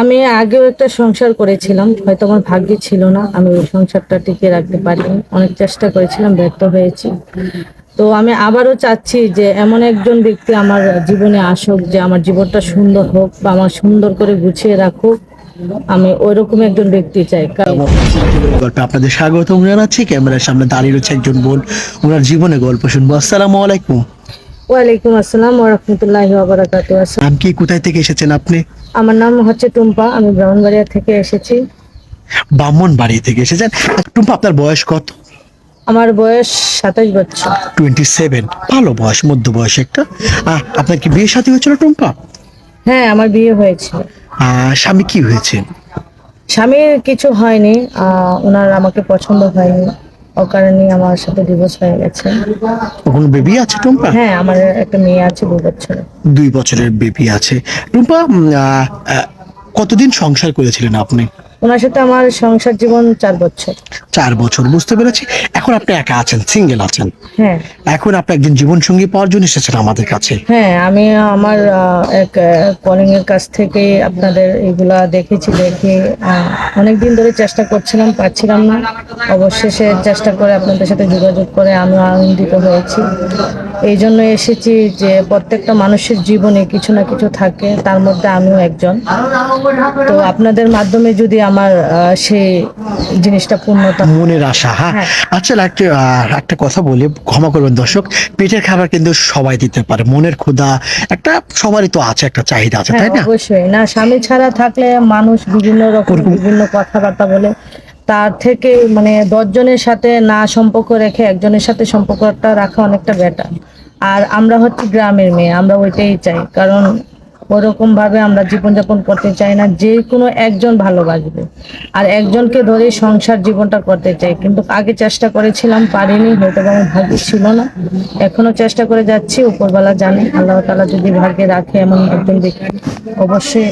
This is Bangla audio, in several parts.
আমি আগেও একটা সংসার করেছিলাম, হয়তো আমার ভাগ্যে ছিল না, আমি ওই সংসারটা টিকে রাখতে পারিনি, অনেক চেষ্টা করেছিলাম, ব্যর্থ হয়েছি। তো আমি আবারও চাচ্ছি যে এমন একজন ব্যক্তি আমার জীবনে আসুক, যে আমার জীবনটা সুন্দর হোক বা আমার সুন্দর করে গুছিয়ে রাখুক, আমি ওইরকম একজন ব্যক্তি চাই। গল্পে আপনাদের স্বাগতম জানাচ্ছি, ক্যামেরার সামনে দাঁড়িয়ে রয়েছে একজন বোন, ওনার জীবনে গল্প শুনব। আসসালামু আলাইকুম। ওয়ালাইকুম আসসালাম ওরহমতুল্লাহ বারাকাতু নাম কি কোথায় থেকে এসেছেন আপনি? আমার নাম হচ্ছে টুম্পা আমি ব্রাহ্মণবাড়িয়া থেকে এসেছি। ব্রাহ্মণ বাড়ি থেকে এসেছেন? টুম্পা আপনার বয়স কত? আমার বয়স সাতাশ বছর। Twenty seven. ভালো বয়স মধ্য বয়স একটা। আপনার কি বিয়ে সাথে হয়েছিল টুম্পা? হ্যাঁ আমার বিয়ে হয়েছিল আহ, স্বামী কি হয়েছে? স্বামীর কিছু হয়নি ওনার আমাকে পছন্দ হয়নি। ও কারণে আমার সাথে ডিভোর্স হয়ে গেছে। কোনো বেবি আছে টুম্পা? হ্যাঁ আমার একটা মেয়ে আছে দু বছরের। দুই বছরের বেবি আছে। টুম্পা কতদিন সংসার করেছিলেন আপনি? ওনার সাথে আমার সংসার জীবন চার বছর। চার বছর বুঝতে পেরেছি? এখন আপনি একা আছেন সিঙ্গেল আছেন। হ্যাঁ। এখন আপনি একজন জীবন সঙ্গী পাওয়ার জন্য এসেছেন আমাদের কাছে। হ্যাঁ আমি আমার এক কলিং এর কাছ থেকে আপনাদের এগুলা দেখেছি দেখে অনেকদিন ধরে চেষ্টা করছিলাম পাচ্ছিলাম না। অবশেষে চেষ্টা করে আপনাদের সাথে যোগাযোগ করে আমি আনন্দিত হয়েছি। এই জন্য এসেছি যে প্রত্যেকটা মানুষের জীবনে কিছু না কিছু থাকে তার মধ্যে আমিও একজন। তো আপনাদের মাধ্যমে যদি আমার সেই জিনিসটা পূর্ণতা। মনের আশা হ্যাঁ? হ্যাঁ। আচ্ছা একটা একটা কথা বলি ক্ষমা করবেন দর্শক পেটের খাবার কিন্তু সবাই দিতে পারে মনের ক্ষুধা একটা সবারই তো আছে একটা চাহিদা আছে হ্যাঁ তাই না? অবশ্যই। না স্বামী ছাড়া থাকলে মানুষ বিভিন্ন রকম বিভিন্ন কথাবার্তা বলে তার থেকে মানে দশজনের সাথে না সম্পর্ক রেখে একজনের সাথে সম্পর্কটা রাখা অনেকটা বেটার আর আমরা হচ্ছে গ্রামের মেয়ে আমরা ওইটাই চাই কারণ ওরকম ভাবে আমরা জীবনযাপন করতে চাই না, যে কোনো একজন ভালোবাসবে। আর একজনকে ধরে সংসার জীবনটা করতে চাই। কিন্তু আগে চেষ্টা করেছিলাম, পারিনি, হয়তো আমার ভাগ্য ছিল না। এখনও চেষ্টা করে যাচ্ছি উপরবেলা জানে। আল্লাহ তালা যদি ভাগ্যে রাখে এমন একজন ব্যক্তি, অবশ্যই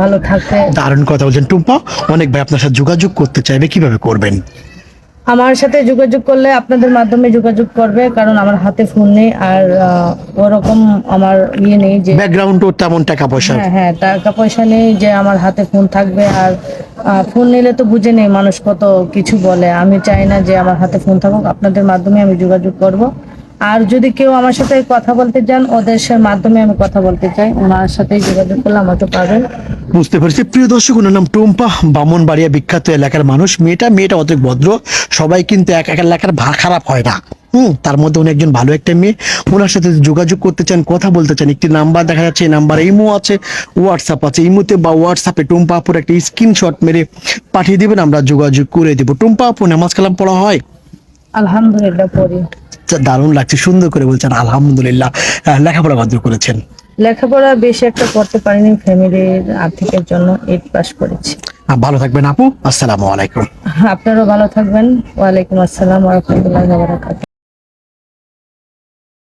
ভালো থাকবে। দারুণ কথা বলছেন টুম্পা। অনেক ভাই আপনার সাথে যোগাযোগ করতে চাইবে, কীভাবে করবেন? আমার সাথে যোগাযোগ করলে আপনাদের মাধ্যমে যোগাযোগ করবে কারণ আমার হাতে ফোন নেই আর ওরকম আমার ইয়ে নেই যে ব্যাকগ্রাউন্ডও তেমন টাকা পয়সা। হ্যাঁ হ্যাঁ টাকা পয়সা নেই যে আমার হাতে ফোন থাকবে আর ফোন নিলে তো বুঝে নেই মানুষ কত কিছু বলে। আমি চাই না যে আমার হাতে ফোন থাকুক আপনাদের মাধ্যমে আমি যোগাযোগ করব। আর যদি কেউ আমার সাথে কথা বলতে চান ওদের মাধ্যমে আমি কথা বলতে চাই। ওনার সাথে যোগাযোগ করলে আমাকে পাবেন। বুঝতে পেরেছি। প্রিয় দর্শক ওনার নাম টুম্পা বামনবাড়িয়া বিখ্যাত এলাকার মানুষ। মেয়েটা মেয়েটা অত ভদ্র। সবাই কিন্তু এক এক এলাকার ভা খারাপ হয় না। হুম তার মধ্যে উনি একজন ভালো একটা মেয়ে। ওনার সাথে যোগাযোগ করতে চান কথা বলতে চান একটি নাম্বার দেখা যাচ্ছে এই নাম্বার ইমো আছে হোয়াটসঅ্যাপ আছে। ইমোতে বা হোয়াটসঅ্যাপে টুম্পা আপুর একটা স্ক্রিনশট মেরে পাঠিয়ে দেবেন আমরা যোগাযোগ করে দেবো। টুম্পা আপু নামাজ কালাম পড়া হয়? আলহামদুলিল্লাহ পড়ি। দারুণ লাগছে সুন্দর করে বলছেন আলহামদুলিল্লাহ। লেখাপড়া ভদ্র করেছেন? লেখাপড়া বেশি একটা করতে পারিনি ফ্যামিলির আর্থিকের জন্য এইট পাস করেছি। ভালো থাকবেন আপু আসসালামু আলাইকুম। আপনারও ভালো থাকবেন। ওয়ালাইকুম আসসালাম রহমতুল্লাহ বারাকাতুহ।